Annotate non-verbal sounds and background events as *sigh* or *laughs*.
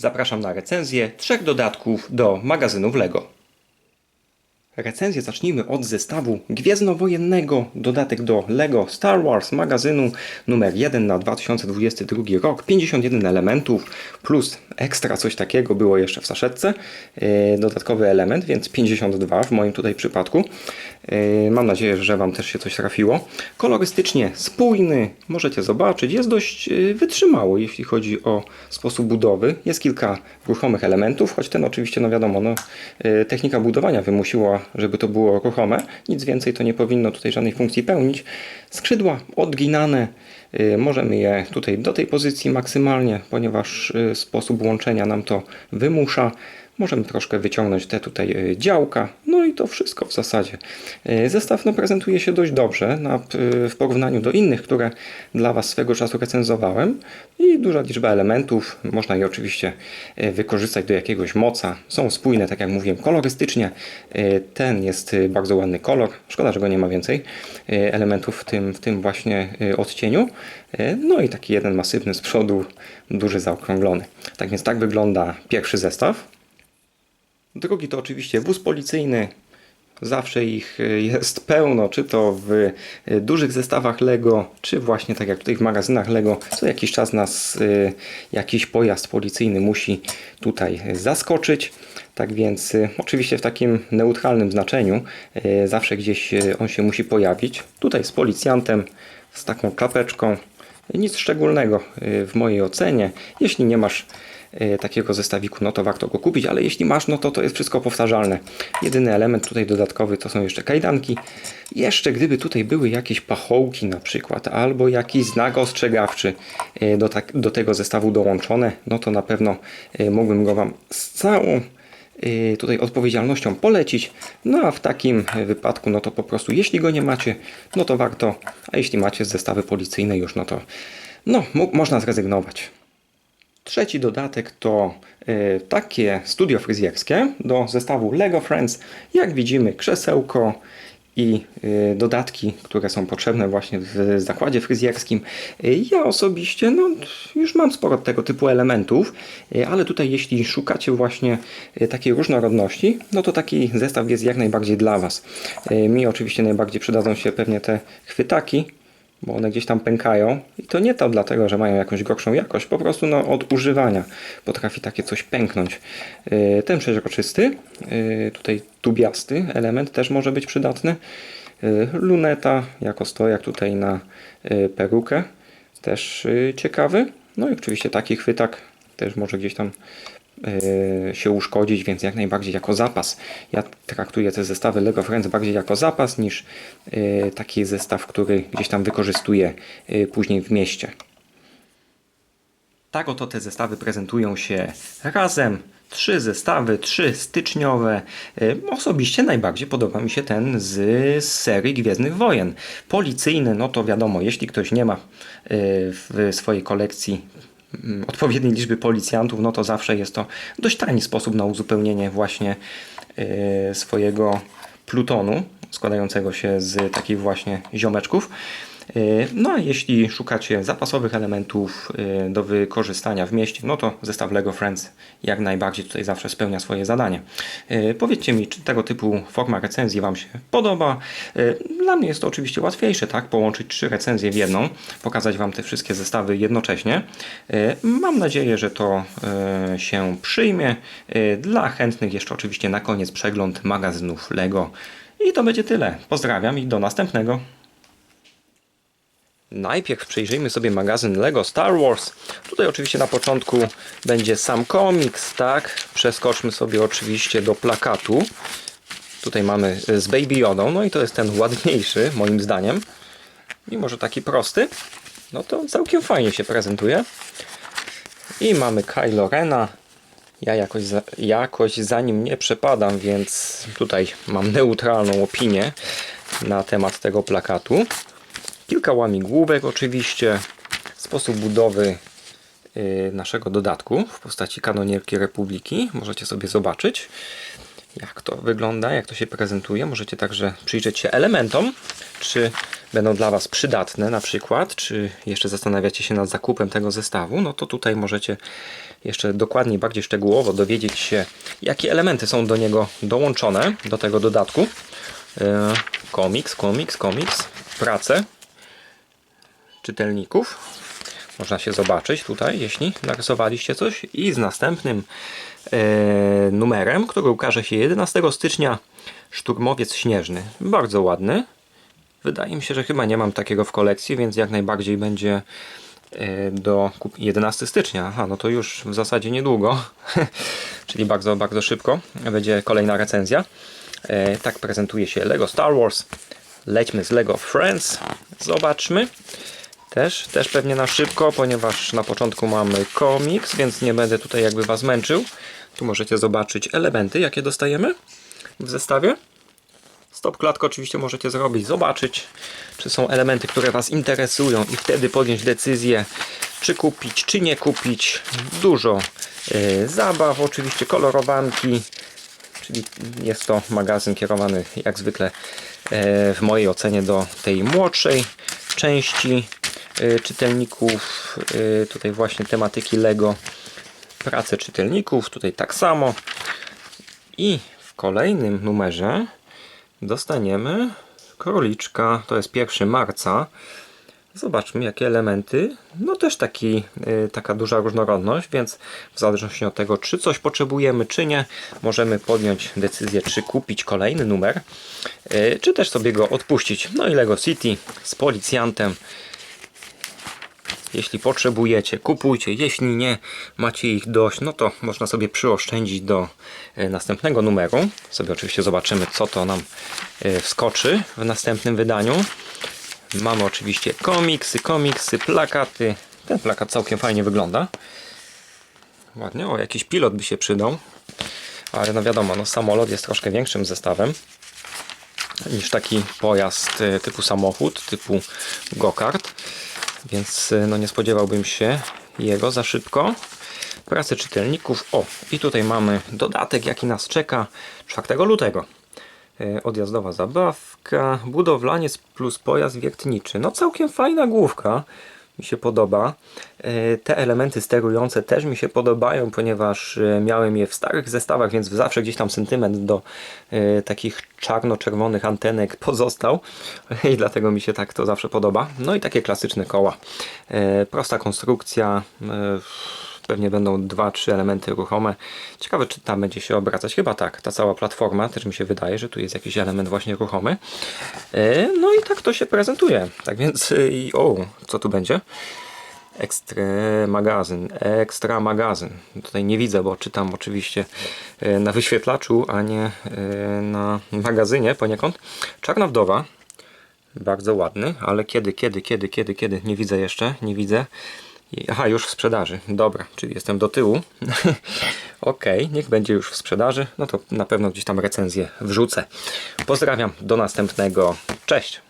Zapraszam na recenzję trzech dodatków do magazynów LEGO. Recenzję zacznijmy od zestawu Gwiezdnowojennego, dodatek do LEGO Star Wars magazynu numer 1 na 2022 rok, 51 elementów plus ekstra coś takiego było jeszcze w saszetce, e, dodatkowy element, więc 52 w moim tutaj przypadku. E, Mam nadzieję, że Wam też się coś trafiło. Kolorystycznie spójny, możecie zobaczyć, jest dość e, wytrzymały, jeśli chodzi o sposób budowy. Jest kilka ruchomych elementów, choć ten oczywiście, no wiadomo, no, e, technika budowania wymusiła, żeby to było ruchome. Nic więcej to nie powinno tutaj żadnej funkcji pełnić. Skrzydła odginane, możemy je tutaj do tej pozycji maksymalnie, ponieważ sposób łączenia nam to wymusza. Możemy troszkę wyciągnąć te tutaj e, działka, no i to wszystko w zasadzie. E, Zestaw no, prezentuje się dość dobrze na, w porównaniu do innych, które dla Was swego czasu recenzowałem i duża liczba elementów, można je oczywiście e, wykorzystać do jakiegoś moca, są spójne, tak jak mówiłem, kolorystycznie. Ten jest bardzo ładny kolor, szkoda, że go nie ma więcej elementów w tym, w tym właśnie odcieniu. No i taki jeden masywny z przodu, duży zaokrąglony. Tak więc tak wygląda pierwszy zestaw. Drugi to oczywiście wóz policyjny. Zawsze ich y, jest *laughs* pełno, czy to w y, dużych zestawach Lego, czy właśnie tak jak tutaj w magazynach Lego. Co jakiś czas nas y, jakiś pojazd policyjny musi tutaj zaskoczyć. Tak więc oczywiście w takim neutralnym znaczeniu zawsze gdzieś on się musi pojawić. Tutaj z policjantem, z taką klapeczką. Nic szczególnego w mojej ocenie. Jeśli nie masz takiego zestawiku, no to warto go kupić, ale jeśli masz, no to to jest wszystko powtarzalne. Jedyny element tutaj dodatkowy to są jeszcze kajdanki. Jeszcze gdyby tutaj były jakieś pachołki na przykład, albo jakiś znak ostrzegawczy y, do, tak, do tego zestawu dołączone, no to na pewno y, mógłbym go Wam z całą tutaj odpowiedzialnością polecić. No a w takim wypadku, no to po prostu jeśli go nie macie, no to warto, a jeśli macie zestawy policyjne już, no to no, mo- można zrezygnować. Trzeci dodatek to y, takie studio fryzjerskie do zestawu Lego Friends. Jak widzimy, krzesełko i y, dodatki, które są potrzebne właśnie w zakładzie fryzjerskim. Y, ja osobiście no, już mam sporo tego typu elementów, ale tutaj jeśli szukacie właśnie takiej różnorodności, no to taki zestaw jest jak najbardziej dla Was. Mi oczywiście najbardziej przydadzą się pewnie te chwytaki, bo one gdzieś tam pękają i to nie to dlatego, że mają jakąś gorszą jakość, po prostu no, od używania potrafi takie coś pęknąć. Yy, Ten przeźroczysty, yy, tutaj tubiasty element też może być przydatny. Yy, Luneta jako stojak tutaj na perukę, też ciekawy. No i oczywiście taki chwytak też może gdzieś tam się uszkodzić, więc jak najbardziej jako zapas. Ja traktuję te zestawy Lego Friends bardziej jako zapas niż yy, taki zestaw, który gdzieś tam wykorzystuję yy, później w mieście. Tak oto te zestawy prezentują się razem. Trzy zestawy, trzy styczniowe. Osobiście najbardziej podoba mi się ten z, serii Gwiezdnych Wojen. Policyjny, no to wiadomo, jeśli ktoś nie ma w swojej kolekcji odpowiedniej liczby policjantów, no to zawsze jest to dość tani sposób na uzupełnienie właśnie y, swojego plutonu składającego się z takich właśnie ziomeczków. Y, No a jeśli szukacie zapasowych elementów y, do wykorzystania w mieście, no to zestaw LEGO Friends jak najbardziej tutaj zawsze spełnia swoje zadanie. Y, Powiedzcie mi, czy tego typu forma recenzji Wam się podoba. Dla mnie jest to oczywiście łatwiejsze, tak? Połączyć trzy recenzje w jedną, pokazać Wam te wszystkie zestawy jednocześnie. Mam nadzieję, że to się przyjmie. Dla chętnych jeszcze oczywiście na koniec przegląd magazynów LEGO. I to będzie tyle. Pozdrawiam i do następnego. Najpierw przyjrzyjmy sobie magazyn Lego Star Wars. Tutaj oczywiście na początku będzie sam komiks, tak? Przeskoczmy sobie oczywiście do plakatu. Tutaj mamy z Baby Yodą, no i to jest ten ładniejszy moim zdaniem. Mimo, że taki prosty, no to całkiem fajnie się prezentuje. I mamy Kylo Rena. Ja jakoś za, jakoś za nim nie przepadam, więc tutaj mam neutralną opinię na temat tego plakatu. Kilka łamigłówek oczywiście. Sposób budowy y, naszego dodatku w postaci kanonierki Republiki. Możecie sobie zobaczyć. jak to wygląda, jak to się prezentuje. Możecie także przyjrzeć się elementom, czy będą dla Was przydatne na przykład, czy jeszcze zastanawiacie się nad zakupem tego zestawu, no to tutaj możecie jeszcze dokładniej, bardziej szczegółowo dowiedzieć się, jakie elementy są do niego dołączone, do tego dodatku. E, Komiks, komiks, komiks, prace czytelników. Można się zobaczyć tutaj, jeśli narysowaliście coś. I z następnym e, numerem, który ukaże się 11 stycznia, Szturmowiec Śnieżny. Bardzo ładny. Wydaje mi się, że chyba nie mam takiego w kolekcji, więc jak najbardziej będzie e, do kup- 11 stycznia. Aha, no to już w zasadzie niedługo, *laughs* czyli bardzo, bardzo szybko będzie kolejna recenzja. E, tak prezentuje się Lego Star Wars. Lećmy z Lego Friends. Zobaczmy. Też, też pewnie na szybko, ponieważ na początku mamy komiks, więc nie będę tutaj jakby Was męczył. Tu możecie zobaczyć elementy, jakie dostajemy w zestawie. Stop klatkę oczywiście możecie zrobić, zobaczyć, czy są elementy, które Was interesują i wtedy podjąć decyzję, czy kupić, czy nie kupić. Dużo e, zabaw, oczywiście kolorowanki, czyli jest to magazyn kierowany jak zwykle e, w mojej ocenie do tej młodszej części czytelników. E, Tutaj właśnie tematyki Lego, prace czytelników, tutaj tak samo. I w kolejnym numerze dostaniemy króliczka, to jest 1 marca. Zobaczmy jakie elementy. No też taki, y, taka duża różnorodność, więc w zależności od tego, czy coś potrzebujemy, czy nie, możemy podjąć decyzję, czy kupić kolejny numer, y, czy też sobie go odpuścić. No i Lego City z policjantem. Jeśli potrzebujecie, kupujcie. Jeśli nie, macie ich dość, no to można sobie przyoszczędzić do e, następnego numeru. Sobie oczywiście zobaczymy, co to nam e, wskoczy w następnym wydaniu. Mamy oczywiście komiksy, komiksy, plakaty. Ten plakat całkiem fajnie wygląda. Ładnie, o jakiś pilot by się przydał. Ale no wiadomo, no samolot jest troszkę większym zestawem niż taki pojazd e, typu samochód, typu go-kart. Więc e, no nie spodziewałbym się jego za szybko. Pracę czytelników. O, i tutaj mamy dodatek, jaki nas czeka 4 lutego. E, Odjazdowa zabawka, budowlaniec plus pojazd wiertniczy. No całkiem fajna główka. Mi się podoba. E, Te elementy sterujące też mi się podobają, ponieważ e, miałem je w starych zestawach, więc zawsze gdzieś tam sentyment do e, takich czarno-czerwonych antenek *laughs* pozostał i dlatego mi się tak to zawsze podoba. No i takie klasyczne koła. Prosta konstrukcja. Pewnie będą dwa, trzy elementy ruchome. Ciekawe, czy tam będzie się obracać. Chyba tak. Ta cała platforma też mi się wydaje, że tu jest jakiś element właśnie ruchomy. E, No i tak to się prezentuje. Tak więc, e, i- o, co tu będzie? Ekstra magazyn, ekstra magazyn. Tutaj nie widzę, bo czytam oczywiście e, na wyświetlaczu, a nie na magazynie poniekąd. Czarna wdowa, bardzo ładny, ale kiedy, kiedy, kiedy, kiedy, kiedy? Nie widzę jeszcze, nie widzę. Aha, już w sprzedaży. Dobra, czyli jestem do tyłu. *laughs* ok, niech będzie już w sprzedaży. No to na pewno gdzieś tam recenzję wrzucę. Pozdrawiam, do następnego. Cześć!